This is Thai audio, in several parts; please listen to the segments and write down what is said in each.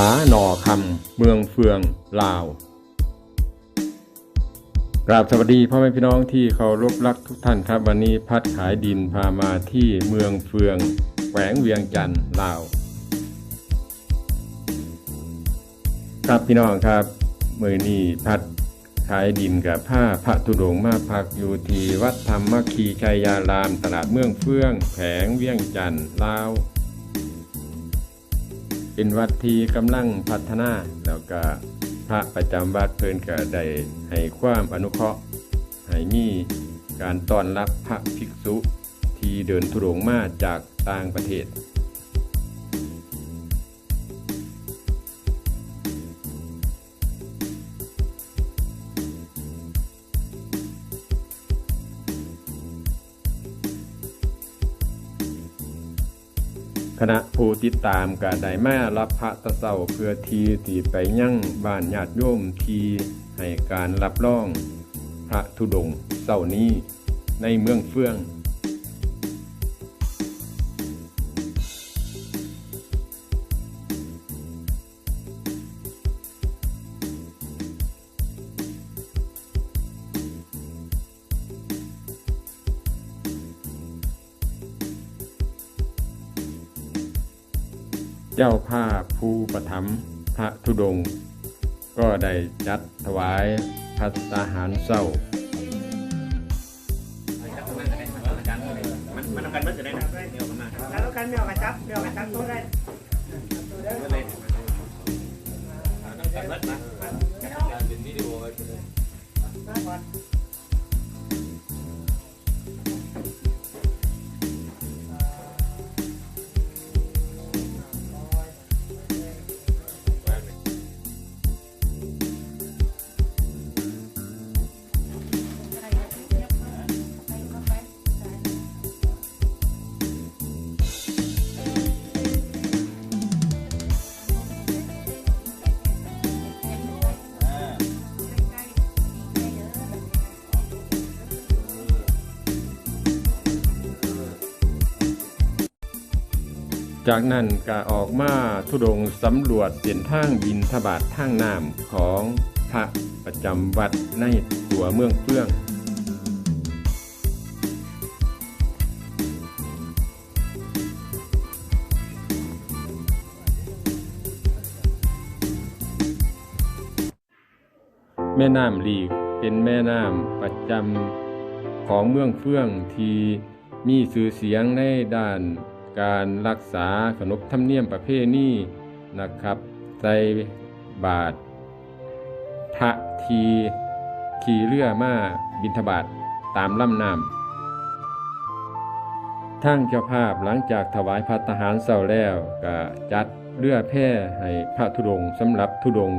าหนอคำเมืองเฟืองลาว กราบสวัสดีพ่อแม่พี่น้องที่เคารพรักทุกท่านครับ วันนี้พัดขายดินพามาที่เมืองเฟืองแขวงเวียงจันทร์ลาว ครับพี่น้องครับมือนี้พัดขายดินกับผ้าพระธุดงมาพักอยู่ที่วัดธรรมคีชัยยาราม ตลาดเมืองเฟืองแขวงเวียงจันทร์ลาว เป็นวัดที่กำลังพัฒนาแล้วก็พระประจำวัดเพิ่นก็ได้ให้ความอนุเคราะห์ให้มีการต้อนรับพระภิกษุที่เดินทุรงมาจากต่างประเทศ คณะผู้ติดตามก็ได้มารับพระตะเศร้าเพื่อทีที่ไปยั่งบ้านญาติโยมทีให้การรับรอง พระธุดงค์เศร้านี้ในเมืองเฟื่อง เจ้าภาพผู้ประทับพระธุดงค์ก็ได้จัดถวายพัฒนาหารเศร้ามันมันทำกันมันจะได้นะเดี๋ยวมันมาแล้วกันเดี๋ยวกันจับเดี๋ยวกันจับตัวได้ก็เลยกันมันนะเป็นวิดีโอไว้เลย จากนั้นก็ออกมาธุดงสำรวจเส้นทางบินทบาททางน้ำของพระประจำวัดในตัวเมืองเฟื่อง แม่น้ำลีกเป็นแม่น้ำประจำของเมืองเฟื่องที่มีชื่อเสียงในด้าน การรักษาขนบธรรมเนียมประเพณีนะครับใส่บาทพระทีขี่เรือมาบินทบาทตามลำน้ำทางเจ้าภาพหลังจากถวายพัตหารเสาแล้วก็จัดเรือแพร่ให้พระธุดงสำหรับธุดง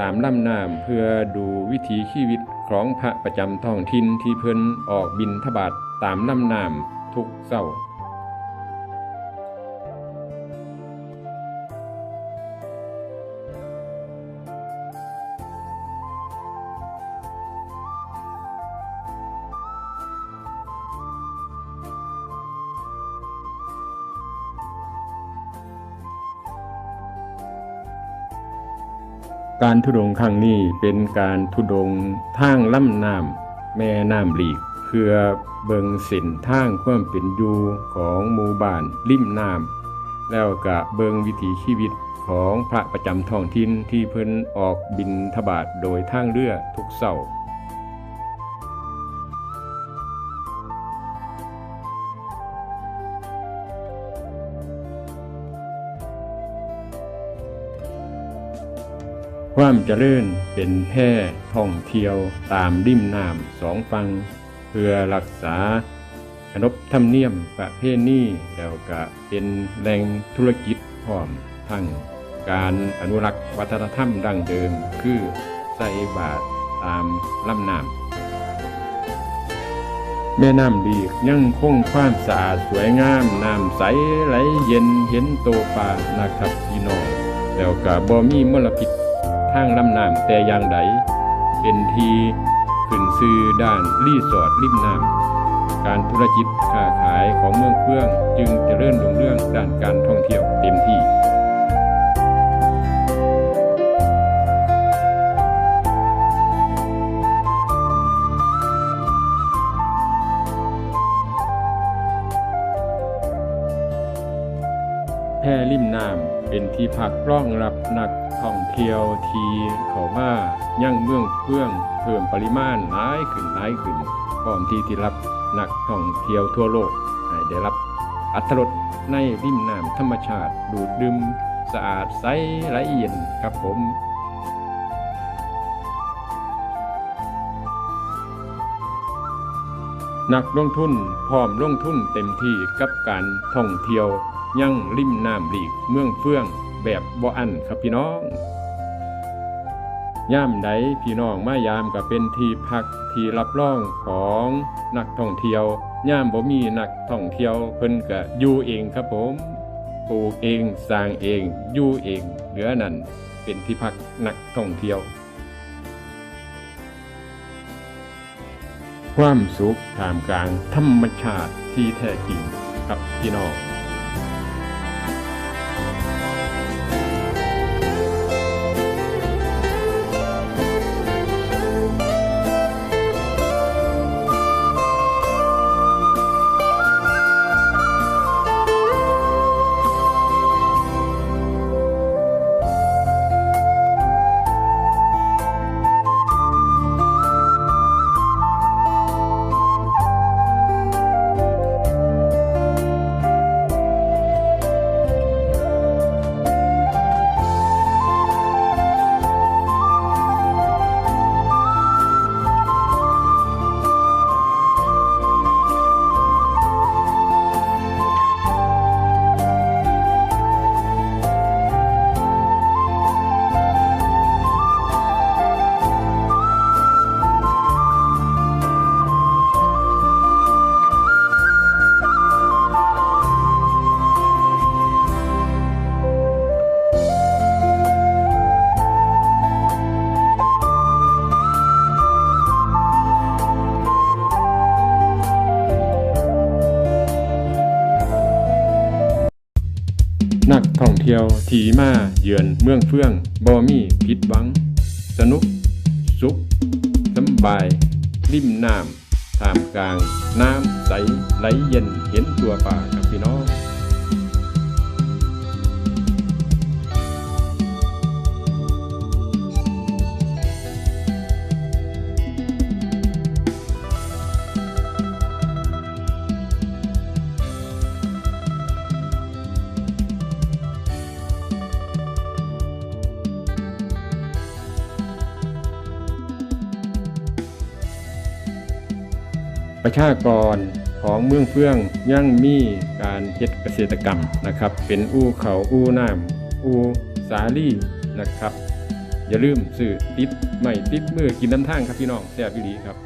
ตามลำน้ำเพื่อดูวิถีชีวิตของพระประจำท้องถิ่นที่เพิ่นออกบินทบาทตามลำน้ำทุกเศร้า การทุดงครั้งนี้เป็นการทุดงทางลำน้ำแม่น้ำหลีก เพื่อเบิงเส้นทางความเป็นอยู่ของหมู่บ้านริมน้ำแล้วก็เบิงวิถีชีวิตของพระประจำท้องถิ่นที่เพิ่นออกบินทบาทโดยทางเรือทุกเสาร์ ความเจริญเป็นแพร่ท่องเที่ยวตามริมน้ำสองฝั่งเพื่อรักษาขนบธรรมเนียมประเพณีแล้วก็เป็นแหล่งธุรกิจพร้อมทั้งการอนุรักษ์วัฒนธรรมดั้งเดิมคือใส่บาตรตามลำน้ำแม่น้ำดีกยังคงความสะอาดสวยงามน้ำใสไหลเย็นเห็นโตปลานะครับพี่น้องแล้วก็บ่มีมลพิษ ทางลำน้ำแต่อย่างใดเป็นทีขึ้นซื้อด้านรีสอร์ทริมน้ำการธุรกิจค้าขายของเมืองเฟื่องจึงจเจริญรุ่งเรื่องด้านการท่องเที่ยวเต็มที่แพริมน้ำเป็นที่พักร่องรับนัก เที่ยวทีเขามายังเมืองเฟื่องเพิ่มปริมาณหลายขึ้นหลายขึ้นพร้อมที่ที่รับนักท่องเที่ยวทั่วโลกให้ได้รับอัตรสในริมน้ำธรรมชาติดูดดื่มสะอาดใสไหลเย็นครับผมนักลงทุนพร้อมลงทุนเต็มที่กับการท่องเที่ยว ยังริมน้ำหลีกเมืองเฟื่องแบบบ่อันครับพี่น้อง ย่ามใดพี่น้องมายามก็เป็นที่พักที่รับรองของนักท่องเที่ยวย่ามบ่มีนักท่องเที่ยวเพิ่นก็อยู่เองครับผมปลูกเองสร้างเองอยู่เองเหลือนั่นเป็นที่พักนักท่องเที่ยว ความสุขท่ามกลางธรรมชาติที่แท้จริงครับพี่น้อง เทียวทีมาเยือนเมืองเฟื่องบ่มีผิดหวัง สนุก สุขสำบาย ริมน้ำท่ามกลาง น้ำใสไหลเย็นเห็นตัวป่าครับพี่น้อง ประชากรของเมืองเฟื่องยังมีการเฮ็ดเกษตรกรรมนะครับ เป็นอู่เขาอู่น้ำอู่สาลี่นะครับ อย่าลืมซื้อติดไม่ติดมือกินน้ำทางครับพี่น้องแซ่บอีหลีครับ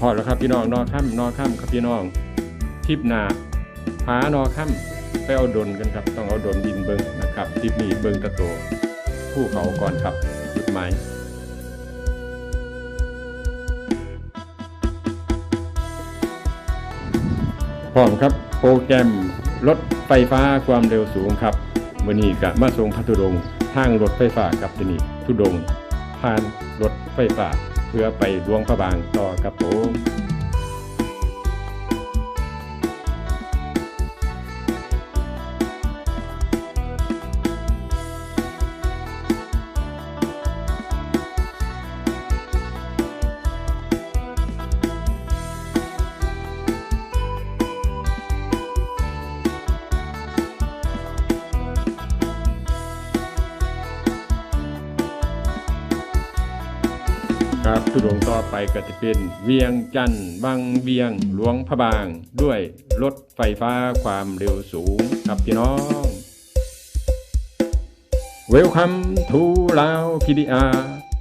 พอแล้วครับพี่น้องนอค่ำนอค่ำครับพี่น้องทิปหนาผานอค่ำ ไปเอาดนกันครับ ต้องเอาดนดินเบิงนะครับทิปนี้เบิงตะโตผู้เขาก่อนครับจุดหมายพร้อมครับโปรแกรมรถไฟฟ้าความเร็วสูงครับมื่อนี้กะมาส่งพัทุดงทางรถไฟฟ้าครับที่นี่ทุดงผ่านรถไฟฟ้าเพื่อไปหลวงพระบางต่อครับผม ธุดงต่อไปก็จะเป็นเวียงจันทน์บางเวียงหลวงพระบาง ด้วยรถไฟฟ้าความเร็วสูงครับพี่น้อง Welcome to Lao PDR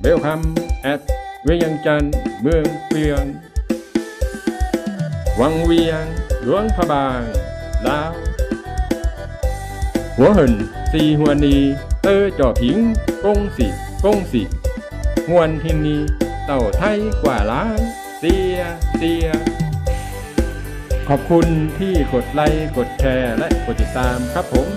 Welcome at เวียงจันทน์เมืองเวียง วังเวียงหลวงพระบางลาวหัวหินสีหัวนีเตอจ่อผิงกงสิกงสิหวนทินนี เต่าไทยกว่าล้านเสียเสีย ขอบคุณที่กดไลค์กดแชร์และกดติดตามครับผม